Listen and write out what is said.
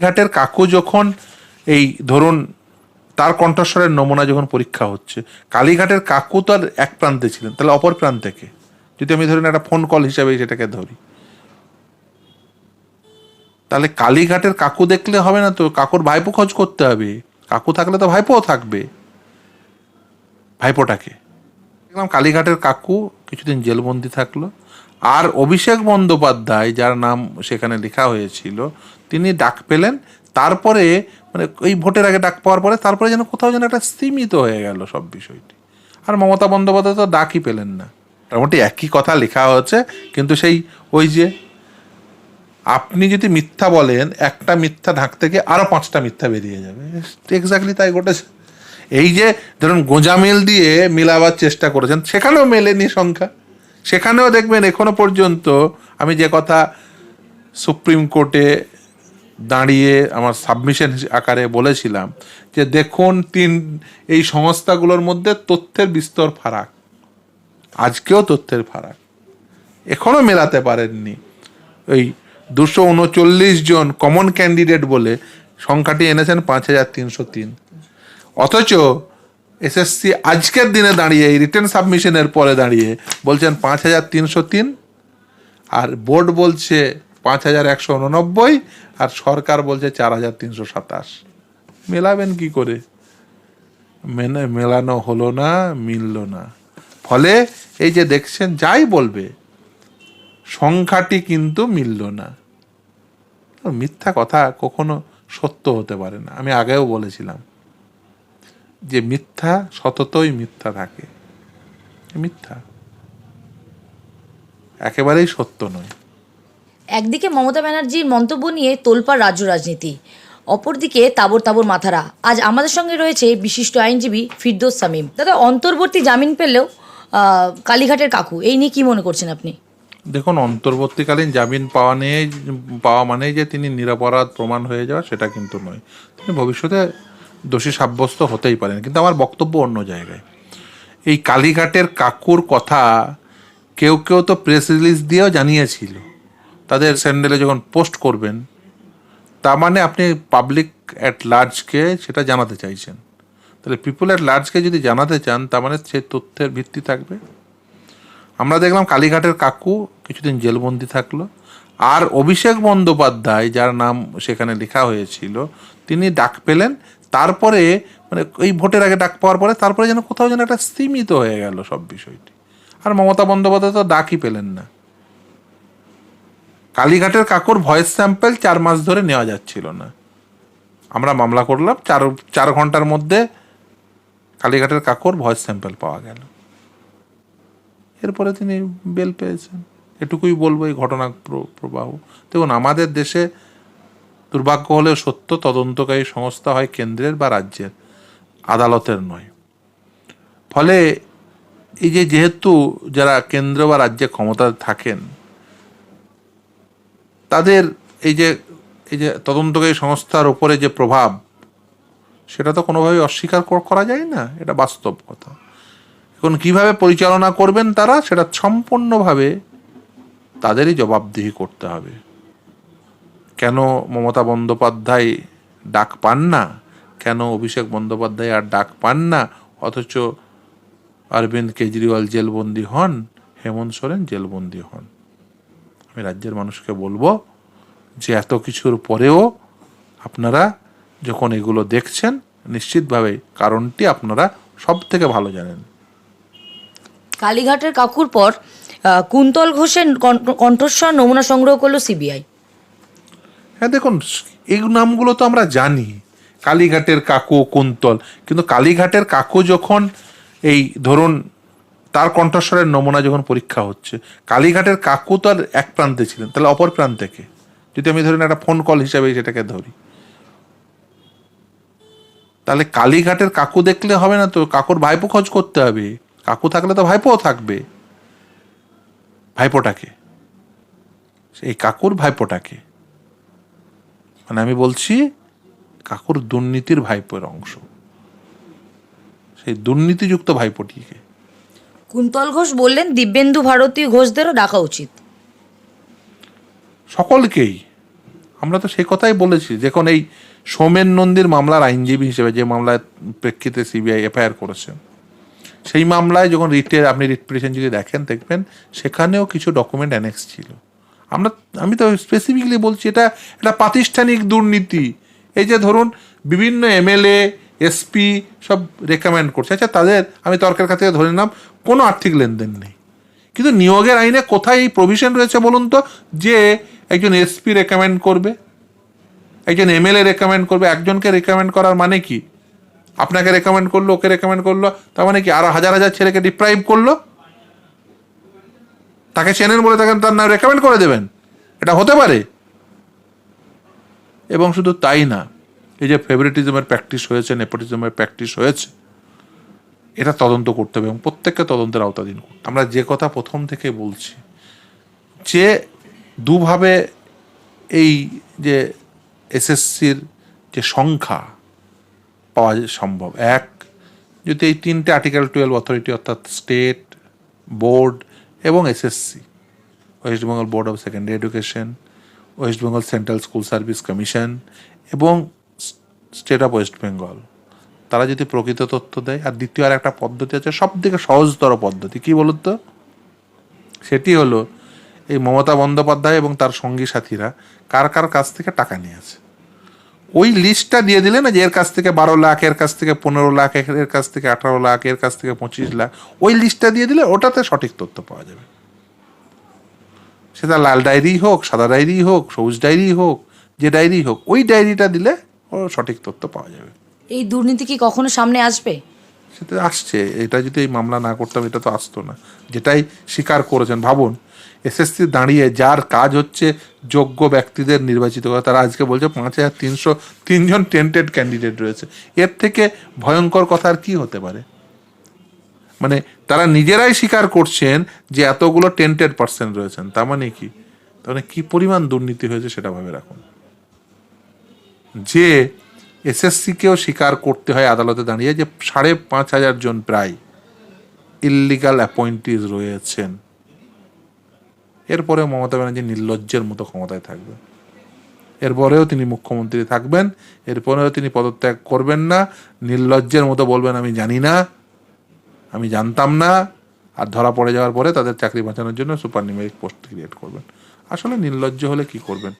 ঘাটের কাকু যখন এই ধরুন তার কণ্ঠস্বরের নমুনা যখন পরীক্ষা হচ্ছে, কালীঘাটের কাকু তো আর এক প্রান্তে ছিলেন, তাহলে অপর প্রান্তে কে? যদি আমি ধরুন একটা ফোন কল হিসাবে সেটাকে ধরি। তাহলে কালীঘাটের কাকু দেখলে হবে না তো? কাকুর ভাইপো খোঁজ করতে হবে। কাকু থাকলে তো ভাইপোও থাকবে। ভাইপোটাকে দেখলাম কালীঘাটের কাকু কিছুদিন জেলবন্দি থাকল। আর অভিষেক বন্দ্যোপাধ্যায়, যার নাম সেখানে লেখা হয়েছিল, তিনি ডাক পেলেন। তারপরে মানে এই ভোটের আগে ডাক পাওয়ার পরে তারপরে যেন কোথাও যেন একটা স্তীমিত হয়ে গেল সব বিষয়টি। আর মমতা বন্দ্যোপাধ্যায় তো ডাকই পেলেন না। মোটামুটি একই কথা লেখা হচ্ছে কিন্তু সেই ওই যে, আপনি যদি মিথ্যা বলেন, একটা মিথ্যা ঢাক থেকে আরও পাঁচটা মিথ্যা বেরিয়ে যাবে। এক্স্যাক্টলি তাই ঘটেছে। এই যে, ধরুন গোঁজামিল দিয়ে মিলাবার চেষ্টা করেছেন, সেখানেও মেলেনি সংখ্যা। সেখানেও দেখবেন এখনও পর্যন্ত আমি যে কথা সুপ্রিম কোর্টে দাঁড়িয়ে আমার সাবমিশন আকারে বলেছিলাম যে দেখুন তিন, এই সংস্থাগুলোর মধ্যে তথ্যের বিস্তর ফারাক। আজকেও তথ্যের ফারাক। এখনও মেলাতে পারেননি। ওই দুশো উনচল্লিশ জন কমন ক্যান্ডিডেট বলে সংখ্যাটি এনেছেন পাঁচ হাজার তিনশো তিন। অথচ এসএসসি আজকের দিনে দাঁড়িয়ে, এই রিটার্ন সাবমিশনের পরে দাঁড়িয়ে বলছেন পাঁচ হাজার তিনশো তিন আর বোর্ড বলছে পাঁচ হাজার একশো উননব্বই আর সরকার বলছে চার হাজার তিনশো সাতাশ। মেলাবেন কি করে? মেনে, মেলানো হলো না, মিলল না। ফলে এই যে দেখছেন, যাই বলবে, সংখ্যাটি কিন্তু মিলল না। মিথ্যা কথা কখনো সত্য হতে পারে না। আমি আগেও বলেছিলাম। যে মিথ্যা সততই মিথ্যা থাকে। মিথ্যা। একেবারেই সত্য নয়। একদিকে মমতা ব্যানার্জির মন্তব্য নিয়ে তোলপাড় রাজ্য রাজনীতি অপরদিকে তাবর তাবর মাথারা। আজ আমাদের সঙ্গে রয়েছে বিশিষ্ট আইনজীবী ফিরদোস সামিম। দাদা অন্তর্বর্তী জামিন পেলেও কালীঘাটের কাকু এই নিয়ে কি মনে করছেন আপনি? দেখুন অন্তর্বর্তীকালীন জামিন পাওয়া নিয়ে পাওয়া মানেই যে তিনি নিরাপরাধ প্রমাণ হয়ে যাওয়া সেটা কিন্তু নয়। তিনি ভবিষ্যতে দোষী সাব্যস্ত হতেই পারেন, কিন্তু আমার বক্তব্য অন্য জায়গায়। এই কালীঘাটের কাকুর কথা কেউ কেউ তো প্রেস রিলিজ দিয়েও জানিয়েছিল। তাদের স্যান্ডেলে যখন পোস্ট করবেন, তার মানে আপনি পাবলিক অ্যাট লার্জকে সেটা জানাতে চাইছেন। তাহলে পিপুল অ্যাট লার্জকে যদি জানাতে চান, তার মানে সে তথ্যের ভিত্তি থাকবে। আমরা দেখলাম কালীঘাটের কাকু কিছুদিন জেলবন্দি থাকল, আর অভিষেক বন্দ্যোপাধ্যায়, যার নাম সেখানে লেখা হয়েছিল, তিনি ডাক পেলেন তারপরে মানে এই ভোটের আগে ডাক পাওয়ার পরে তারপরে যেন কোথাও যেন একটা স্তীমিত হয়ে গেল সব বিষয়টি। আর মমতা বন্দ্যোপাধ্যায় তো ডাকই পেলেন না। কালীঘাটের কাকুর ভয়েস স্যাম্পেল চার মাস ধরে নেওয়া যাচ্ছিল না। আমরা মামলা করলাম, চার চার ঘণ্টার মধ্যে কালীঘাটের কাকুর ভয়েস স্যাম্পেল পাওয়া গেল। এরপরে তিনি বেল পেয়েছেন। এটুকুই বলব এই ঘটনা প্র- প্রবাহ। দেখুন, আমাদের দেশে দুর্ভাগ্য হলেও সত্য, তদন্তকারী সংস্থা হয় কেন্দ্রের বা রাজ্যের, আদালতের নয়। ফলে এই যে যেহেতু যারা কেন্দ্র বা রাজ্যে ক্ষমতা থাকেন, তাদের এই যে এই যে তদন্তকারী সংস্থার উপরে যে প্রভাব, সেটা তো কোনোভাবেই অস্বীকার করা যায় না। এটা বাস্তব কথা। এখন কীভাবে পরিচালনা করবেন তারা, সেটা সম্পূর্ণভাবে তাদেরই জবাবদিহি করতে হবে। কেন মমতা বন্দ্যোপাধ্যায় ডাক পান না? কেন অভিষেক বন্দ্যোপাধ্যায় আর ডাক পান না? অথচ অরবিন্দ কেজরিওয়াল জেলবন্দি হন, হেমন্ত সোরেন জেলবন্দি হন। আমি রাজ্যের মানুষকে বলব যে এত কিছুর পরেও আপনারা যখন এগুলো দেখছেন, নিশ্চিতভাবে কারণটি আপনারা সব থেকে ভালো জানেন। কালীঘাটের কাকুর পর কুন্তল ঘোষের কণ্ঠস্বর নমুনা সংগ্রহ করল সিবিআই। হ্যাঁ দেখুন, এই নামগুলো তো আমরা জানি। কালীঘাটের কাকু, কুন্তল। কিন্তু কালীঘাটের কাকু যখন এই ধরুন, তার কণ্ঠস্বরের নমুনা যখন পরীক্ষা হচ্ছে, কালীঘাটের কাকু তো আর এক প্রান্তে ছিলেন, তাহলে অপর প্রান্তে কে? যদি আমি ধরুন একটা ফোন কল হিসাবে সেটাকে ধরি। তাহলে কালীঘাটের কাকু দেখলে হবে না তো? কাকুর ভাইপো খোঁজ করতে হবে। কাকু থাকলে তো ভাইপোও থাকবে। ভাইপোটাকে এই কাকুর ভাইপোটাকে মানে আমি বলছি কাকুর দুর্নীতির ভাইপোর অংশ। সেই দুর্নীতিযুক্ত ভাইপোটিকে। কুন্তল ঘোষ বললেন দিব্যেন্দু ভারতী ঘোষদেরও ডাকা উচিত। সকলকেই। আমরা তো সেই কথাই বলেছি যখন এই সোমেন নন্দীর মামলার আইনজীবী হিসেবে যে মামলায় প্রেক্ষিতে সিবিআই এফআইআর করেছে সেই মামলায় যখন রিটের আপনি রিট পিটিশন যদি দেখেন দেখবেন সেখানেও কিছু ডকুমেন্ট অ্যানেক্স ছিল। আমরা, আমি তো স্পেসিফিকলি বলছি এটা এটা প্রাতিষ্ঠানিক দুর্নীতি। এই যে ধরুন, বিভিন্ন এমএলএ, এসপি সব রেকমেন্ড করছে। আচ্ছা তাদের, আমি তর্কের কাছ থেকে ধরে নিলাম, কোনো আর্থিক লেনদেন নেই। কিন্তু নিয়োগের আইনে কোথায় এই প্রভিশন রয়েছে বলুন তো? যে একজন এসপি রেকমেন্ড করবে, একজন এমএলএ রেকমেন্ড করবে, একজনকে রেকমেন্ড করার মানে কি? আপনাকে রেকমেন্ড করল, ওকে রেকমেন্ড করল, তার মানে কি? আরও হাজার হাজার ছেলেকে ডিপ্রাইভ করল? তাকে চেনেন বলে তাকে তার নাম রেকমেন্ড করে দেবেন। এটা হতে পারে। এবং শুধু তাই না, এই যে ফেভারিটিজমের প্র্যাকটিস হয়েছে নেপোটিজমের প্র্যাকটিস হয়েছে, এটা তদন্ত করতে হবে এবং প্রত্যেককে তদন্তের আওতাধীন আমরা যে কথা প্রথম থেকে বলছি, যে দুভাবে এই যে এসএসসির যে সংখ্যা পাওয়া সম্ভব। এক, যদি এই তিনটে আর্টিকেল টুয়েলভ অথরিটি অর্থাৎ স্টেট বোর্ড এবং SSC West Bengal board of secondary education West Bengal central school service commission এবং স্টেট অফ ওয়েস্ট বেঙ্গল তারা যদি প্রকৃত তথ্য দেয়, আর দ্বিতীয় আর একটা পদ্ধতি আছে সব থেকে সহজতর পদ্ধতি। কী বলুন তো? সেটি হলো, এই মমতা বন্দ্যোপাধ্যায় এবং তার সঙ্গী সাথীরা কার কার কাছ থেকে টাকা নিয়েছে ওই লিস্টটা দিয়ে দিলে না যে এর কাছ থেকে বারো লাখ এর কাছ থেকে পনেরো লাখ এর কাছ থেকে আঠারো লাখ এর কাছ থেকে পঁচিশ লাখ ওই লিস্টটা দিয়ে দিলে ওটাতে সঠিক তথ্য পাওয়া যাবে। সেটা লাল ডায়েরি হোক সাদা ডায়েরি হোক সবুজ ডায়েরি হোক যে ডায়েরি হোক ওই ডায়েরিটা দিলে ও সঠিক তথ্য পাওয়া যাবে। এই দুর্নীতি কি কখনো সামনে আসবে? সেটা আসছে এটা যদি এই মামলা না করতাম এটা তো আসতো না। যেটাই স্বীকার করেছেন ভাবুন। এসএসসি দাঁড়িয়ে যার কাজ হচ্ছে যোগ্য ব্যক্তিদের নির্বাচিত করা। তারা আজকে বলছে পাঁচ হাজার তিনশো তিনজন টেন্টেড ক্যান্ডিডেট রয়েছে। এর থেকে ভয়ঙ্কর কথা আর কি হতে পারে? মানে তারা নিজেরাই স্বীকার করছেন যে এতগুলো টেন্টেড পার্সেন্ট রয়েছেন, তার মানে কি? তার মানে কি পরিমাণ দুর্নীতি হয়েছে সেটা ভাবে রাখুন। যে এসএসসিকেও স্বীকার করতে হয় আদালতে দাঁড়িয়ে যে সাড়ে পাঁচ হাজার জন প্রায় ইল্লিগাল অ্যাপয়েন্টিজ রয়েছেন। এরপরে মমতা ব্যানার্জি নির্লজ্জের মতো ক্ষমতায় থাকবে এরপরেও তিনি মুখ্যমন্ত্রী থাকবেন, এরপরেও তিনি পদত্যাগ করবেন না, নির্লজ্জের মতো বলবেন, আমি জানি না, আমি জানতাম না। আর ধরা পড়ে যাওয়ার পরে তাদের চাকরি বাঁচানোর জন্য সুপার নিউমেরিক পোস্ট ক্রিয়েট করবেন। আসলে নির্লজ্জ হলে কি করবেন?